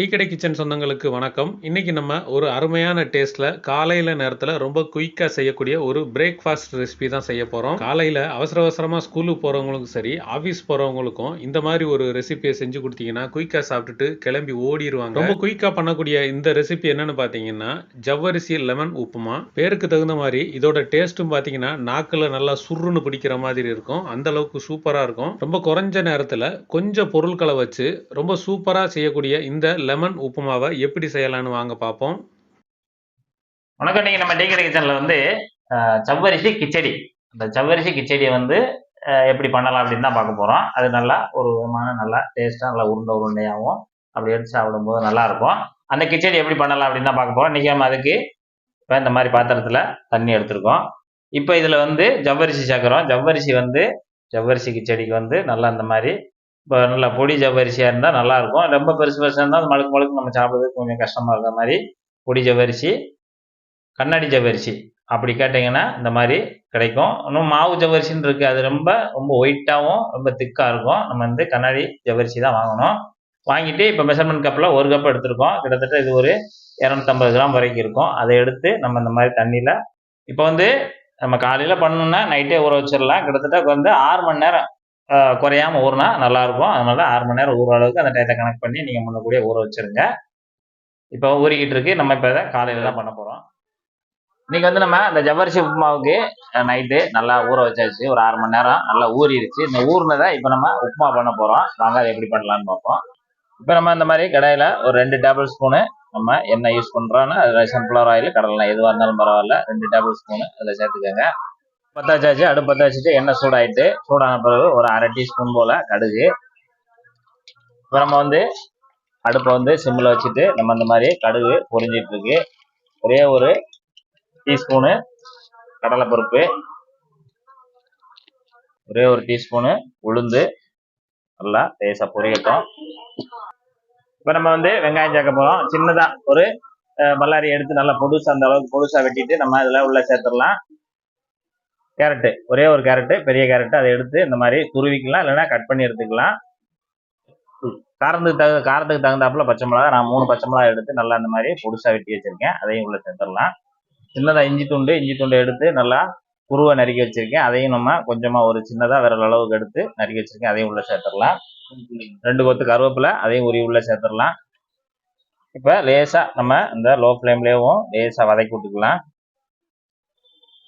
டீக்கடை கிச்சன் சொந்தங்களுக்கு வணக்கம். இன்னைக்கு நம்ம ஒரு அருமையான டேஸ்ட்ல காலையில நேரத்துல ரொம்ப குயிக்கா செய்யக்கூடிய ஒரு பிரேக்ஃபாஸ்ட் ரெசிபி தான் செய்ய போறோம். காலையில அவசர அவசரமா ஸ்கூலுக்கு போறவங்களுக்கும் சரி ஆபீஸ் போறவங்களுக்கும் இந்த மாதிரி ஒரு ரெசிபியை செஞ்சு கொடுத்தீங்கன்னா குயிக்கா சாப்பிட்டுட்டு கிளம்பி ஓடிடுவாங்க ரொம்ப குயிக்கா பண்ணக்கூடிய இந்த ரெசிபி என்னன்னு பாத்தீங்கன்னா ஜவ்வரிசி லெமன் உப்புமா. பேருக்கு தகுந்த மாதிரி இதோட டேஸ்ட்டும் பாத்தீங்கன்னா நாக்குல நல்லா சுருன்னு பிடிக்கிற மாதிரி இருக்கும். அந்த அளவுக்கு சூப்பரா இருக்கும். ரொம்ப குறைஞ்ச நேரத்துல கொஞ்சம் பொருட்களை வச்சு ரொம்ப சூப்பரா செய்யக்கூடிய இந்த லெமன் உப்புமாவை எப்படி செய்யலாம்னு வாங்க பார்ப்போம். வணக்கம் இன்னைக்கு நம்ம டீ கடை கிச்சனில் வந்து செவ்வரிசி சவ்வரிசி கிச்சடி. அந்த சவ்வரிசி கிச்சடியை வந்து எப்படி பண்ணலாம் அப்படின்னு தான் பார்க்க போகிறோம் அது நல்லா ஒரு விதமான நல்லா டேஸ்ட்டாக நல்லா உருண்டை உருண்டையாகவும் அப்படி எடுத்து சாப்பிடும்போது நல்லா இருக்கும். அந்த கிச்சடி எப்படி பண்ணலாம் அப்படின்னு தான் பார்க்க போகிறோம் இன்றைக்கி நம்ம அதுக்கு இப்போ இந்த மாதிரி பாத்திரத்தில் தண்ணி எடுத்திருக்கோம். இப்போ இதில் வந்து ஜவ்வரிசி சேர்க்குறோம். ஜவ்வரிசி வந்து ஜவ்வரிசி கிச்சடிக்கு வந்து நல்லா இந்த மாதிரி இப்போ நல்லா பொடி ஜவ்வரிசியாக இருந்தால் நல்லாயிருக்கும். ரொம்ப பெருசு பெருசாக இருந்தால் அது மழுக்கு மழுக்கு நம்ம சாப்பிட்றதுக்கு கொஞ்சம் கஷ்டமாக இருக்கிற மாதிரி பொடி ஜவ்வரிசி கண்ணாடி ஜவ்வரிசி அப்படி கேட்டிங்கன்னா இந்த மாதிரி கிடைக்கும். இன்னும் மாவு ஜவ்வரிசின்னு இருக்குது அது ரொம்ப ரொம்ப ஒயிட்டாகவும் ரொம்ப திக்காக இருக்கும். நம்ம வந்து கண்ணாடி ஜவ்வரிசி தான் வாங்கணும். வாங்கிட்டு இப்போ மெஷர்மெண்ட் கப்பில் ஒரு கப் எடுத்திருக்கோம். கிட்டத்தட்ட இது ஒரு இரநூத்தம்பது கிராம் வரைக்கும் இருக்கும். அதை எடுத்து நம்ம இந்த மாதிரி தண்ணியில் இப்போ வந்து நம்ம காலையில் பண்ணணும்னா நைட்டே ஊற வச்சிடலாம். கிட்டத்தட்ட வந்து ஆறு மணி நேரம் குறையாமல் குறையாம ஊறினா நல்லாயிருக்கும் அதனால ஆறு மணி நேரம் ஊற அளவுக்கு அந்த டயத்தை கனெக்ட் பண்ணி நீங்கள் முன்னக்கூடியே ஊற வச்சிருங்க. இப்போ ஊறிக்கிட்டு இருக்கு. நம்ம இப்போ இதை காலையில் தான் பண்ண போகிறோம் இன்றைக்கி வந்து நம்ம இந்த ஜவ்வரிசி உப்புமாவுக்கு நைட்டு நல்லா ஊற வச்சாச்சு. ஒரு ஆறு மணி நேரம் நல்லா ஊறிடுச்சு இந்த ஊறினதை இப்போ நம்ம உப்புமா பண்ண போகிறோம் வாங்க அதை எப்படி பண்ணலான்னு பார்ப்போம். இப்போ நம்ம இந்த மாதிரி கடையில் ஒரு ரெண்டு டேபிள் ஸ்பூனு நம்ம எண்ணெய் யூஸ் பண்ணுறோன்னா அதில் சன்ஃப்ளவர் ஆயில் கடலை எதுவாக இருந்தாலும் பரவாயில்ல. ரெண்டு டேபிள் ஸ்பூனு அதில் சேர்த்துக்கோங்க. பற்ற வச்சாச்சு அடுப்பு பற்ற வச்சுட்டு எண்ணெய் சூடாயிட்டு சூடான பிறகு ஒரு அரை டீஸ்பூன் போல் கடுகு. இப்போ நம்ம வந்து அடுப்பை வந்து சிம்மில் வச்சுட்டு நம்ம இந்த மாதிரி கடுகு பொரிஞ்சிட்டு இருக்கு. ஒரே ஒரு டீஸ்பூனு கடலைப்பருப்பு. ஒரே ஒரு டீஸ்பூனு உளுந்து. நல்லா லேசாக பொரியட்டும். இப்போ நம்ம வந்து வெங்காயம் சேர்க்க போகிறோம் சின்னதாக ஒரு பல்லாரி எடுத்து நல்லா பொடுசா அந்த அளவுக்கு பொடுசா வெட்டிட்டு நம்ம அதில் உள்ள சேர்த்துடலாம். கேரட்டு ஒரே ஒரு கேரட்டு பெரிய கேரட்டு அதை எடுத்து இந்த மாதிரி துருவிக்கலாம் இல்லைன்னா கட் பண்ணி எடுத்துக்கலாம். காரத்துக்கு தகுந்த காரத்துக்கு தகுந்தாப்புல பச்சை மிளகா நான் மூணு பச்சை மிளகா எடுத்து நல்லா இந்த மாதிரி பொடுசா வெட்டி வச்சிருக்கேன். அதையும் உள்ள சேர்த்துடலாம். சின்னதாக இஞ்சி துண்டு இஞ்சி துண்டு எடுத்து நல்லா குருவை நறுக்கி வச்சிருக்கேன். அதையும் நம்ம கொஞ்சமாக ஒரு சின்னதாக விரல் அளவுக்கு எடுத்து நறுக்கி வச்சிருக்கேன். அதையும் உள்ள சேர்த்துடலாம். ரெண்டு கொத்து கருவேப்பிலை அதையும் உரி உள்ள சேர்த்துடலாம். இப்போ லேசாக நம்ம இந்த லோ ஃப்ளேம்லேயும் லேசாக வதக்கி விட்டுக்கலாம்.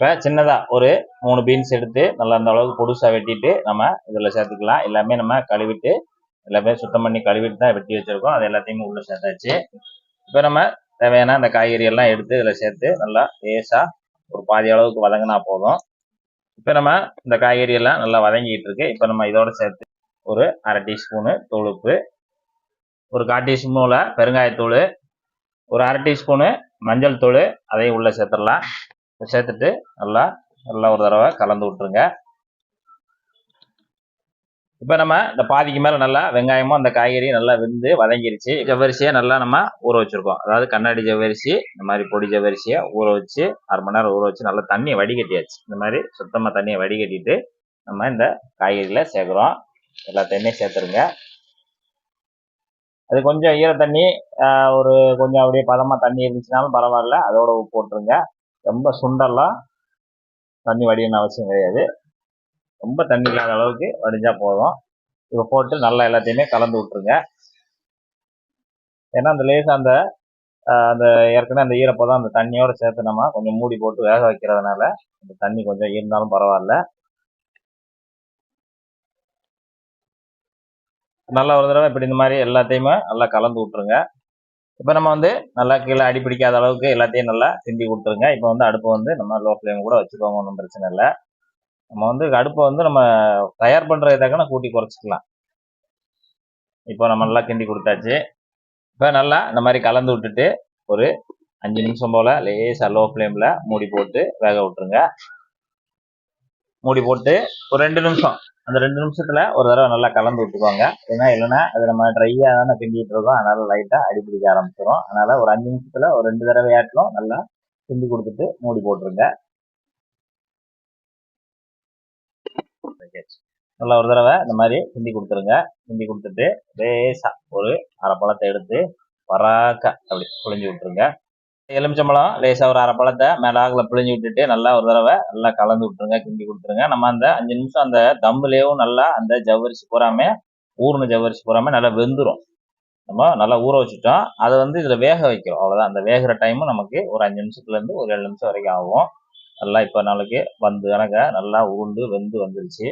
இப்போ சின்னதாக ஒரு மூணு பீன்ஸ் எடுத்து நல்லா அந்த அளவுக்கு பொடுசாக வெட்டிட்டு நம்ம இதில் சேர்த்துக்கலாம். எல்லாமே நம்ம கழுவிட்டு எல்லாமே சுத்தம் பண்ணி கழுவிட்டு தான் வெட்டி வச்சுருக்கோம். அது எல்லாத்தையுமே உள்ளே சேர்த்தாச்சு. இப்போ நம்ம தேவையான அந்த காய்கறி எல்லாம் எடுத்து இதில் சேர்த்து நல்லா லேசாக ஒரு பாதி அளவுக்கு வதங்கினா போதும். இப்போ நம்ம இந்த காய்கறி எல்லாம் நல்லா வதங்கிட்டு இருக்கு. இப்போ நம்ம இதோட சேர்த்து ஒரு அரை டீஸ்பூனு தொழுப்பு ஒரு கால் டீஸ்பூனில் பெருங்காயத்தூள் ஒரு அரை டீஸ்பூனு மஞ்சள் தூள் அதையும் உள்ளே சேர்த்துடலாம். சேர்த்துட்டு நல்லா நல்லா ஒரு தடவை கலந்து விட்டுருங்க. இப்போ நம்ம இந்த பாதிக்கு மேலே நல்லா வெங்காயமும் அந்த காய்கறியும் நல்லா வெந்து வதங்கிருச்சு. ஜவ்வரிசியை நல்லா நம்ம ஊற வச்சுருக்கோம். அதாவது கண்ணாடி ஜவ்வரிசி இந்த மாதிரி பொடி ஜவ்வரிசியை ஊற வச்சு அரை மணி நேரம் ஊற வச்சு நல்லா தண்ணியை வடிகட்டியாச்சு. இந்த மாதிரி சுத்தமாக தண்ணியை வடிகட்டிட்டு நம்ம இந்த காய்கறியில் சேர்க்குறோம். எல்லாத்தையுமே சேர்த்துருங்க. அது கொஞ்சம் ஈர தண்ணி ஒரு கொஞ்சம் அப்படியே பதமாக தண்ணி இருந்துச்சுனாலும் பரவாயில்ல. அதோட உப்பு போட்டுருங்க. ரொம்ப சுண்டெல்லாம் தண்ணி வடியணும் அவசியம் கிடையாது. ரொம்ப தண்ணி இல்லாத அளவுக்கு வடிஞ்சால் போதும். இப்போ போட்டு நல்லா எல்லாத்தையுமே கலந்து விட்டுருங்க. ஏன்னா அந்த லேசாக அந்த அந்த ஏற்கனவே அந்த ஈரப்பதம் அந்த தண்ணியோடு சேர்த்து நம்ம கொஞ்சம் மூடி போட்டு வேக வைக்கிறதுனால அந்த தண்ணி கொஞ்சம் இருந்தாலும் பரவாயில்ல. நல்லா ஒரு தடவை இப்படி இந்த மாதிரி எல்லாத்தையுமே நல்லா கலந்து விட்டுருங்க. இப்போ நம்ம வந்து நல்லா கீழே அடி பிடிக்காத அளவுக்கு எல்லாத்தையும் நல்லா கிண்டி கொடுத்துருங்க. இப்போ வந்து அடுப்பை வந்து நம்ம லோ ஃப்ளேம் கூட வச்சுக்கோங்க ஒன்றும் பிரச்சனை இல்லை. நம்ம வந்து அடுப்பை வந்து நம்ம தயார் பண்ணுறது தக்கன கூட்டி குறைச்சிக்கலாம். இப்போ நம்ம நல்லா கிண்டி கொடுத்தாச்சு. இப்போ நல்லா இந்த மாதிரி கலந்து விட்டுட்டு ஒரு அஞ்சு நிமிஷம் போல் லேசாக லோ ஃப்ளேமில் மூடி போட்டு வேக விட்டுருங்க. மூடி போட்டு ஒரு ரெண்டு நிமிஷம். அந்த ரெண்டு நிமிஷத்துல ஒரு தடவை நல்லா கலந்து விட்டுக்கோங்க. ஏன்னா இல்லைன்னா அது நம்ம ட்ரையாக தானே கிண்டிட்டு இருக்கோம். அதனால லைட்டாக அடிப்பிடிக்க ஆரம்பிச்சிடும் அதனால ஒரு அஞ்சு நிமிஷத்துல ஒரு ரெண்டு தடவை ஆட்டிலும் நல்லா கிண்டி கொடுத்துட்டு மூடி போட்டுருங்க. நல்லா ஒரு தடவை இந்த மாதிரி கிண்டி கொடுத்துருங்க. கிண்டி கொடுத்துட்டு லேசாக ஒரு அரை பழத்தை எடுத்து வராக்க அப்படி புழிஞ்சு விட்டுருங்க. எலுமிச்சம்பழம் லேசாக ஒரு அரை பழத்தை மேலாகில் பிழிஞ்சு விட்டுட்டு நல்லா ஒரு தடவை நல்லா கலந்து விட்டுருங்க கிண்டி கொடுத்துருங்க. நம்ம அந்த அஞ்சு நிமிஷம் அந்த தம்புலேயும் நல்லா அந்த ஜவ்வரிசி பூராமே ஊர்ன ஜவ்வரிசி பூராமே நல்லா வெந்துடும் நம்ம நல்லா ஊற வச்சுட்டோம். அதை வந்து இதில் வேக வைக்கிறோம். அவ்வளோதான் அந்த வேகிற டைமும் நமக்கு ஒரு அஞ்சு நிமிஷத்துலேருந்து ஒரு ஏழு நிமிஷம் வரைக்கும் ஆகும். நல்லா இப்போ நாளைக்கு வந்து கணக்க நல்லா உருண்டு வெந்து வந்துருச்சு.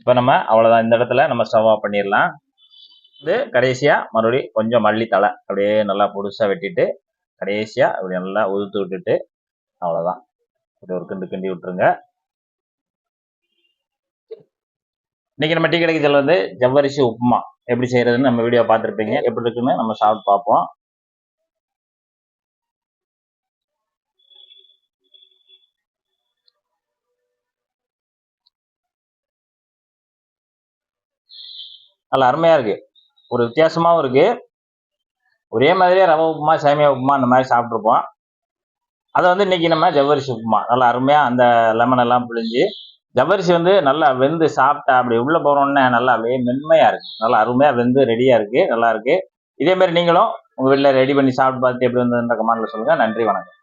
இப்போ நம்ம அவ்வளோதான் இந்த இடத்துல நம்ம ஸ்டவ் ஆஃப் பண்ணிடலாம். இது கடைசியாக மறுபடியும் கொஞ்சம் மல்லித்தலை அப்படியே நல்லா பொடுசாக வெட்டிட்டு கடைசியாக அப்படி நல்லா உதுத்து விட்டுட்டு அவ்வளோதான் இப்படி ஒரு கிண்டு கிண்டி விட்டுருங்க. இன்னைக்கு நம்ம டீ கடைக்கு செல்ல வந்து ஜவ்வரிசி உப்புமா. எப்படி செய்யறதுன்னு நம்ம வீடியோ பார்த்துருப்பீங்க. எப்படி இருக்குன்னு நம்ம சாப்பிட்டு பார்ப்போம். நல்லா அருமையா இருக்கு. ஒரு வித்தியாசமாவும் இருக்கு. ஒரே மாதிரியே ரவை உப்புமா சேமியா உப்புமா அந்த மாதிரி சாப்பிட்ருப்போம் அதை வந்து இன்னைக்கு நம்ம ஜவ்வரிசி உப்புமா. நல்லா அருமையாக அந்த லெமன் எல்லாம் பிழிஞ்சு ஜவ்வரிசி வந்து நல்லா வெந்து சாப்பிட்டா அப்படி உள்ளே போகிறோன்னே நல்லா அப்படியே மென்மையாக இருக்குது நல்லா அருமையாக வெந்து ரெடியாக இருக்குது நல்லா இருக்கு. இதே மாதிரி நீங்களும் உங்கள் வீட்டில் ரெடி பண்ணி சாப்பிட்டு பார்த்து எப்படி வந்ததுன்ற கமெண்ட்ல சொல்லுங்கள் நன்றி வணக்கம்.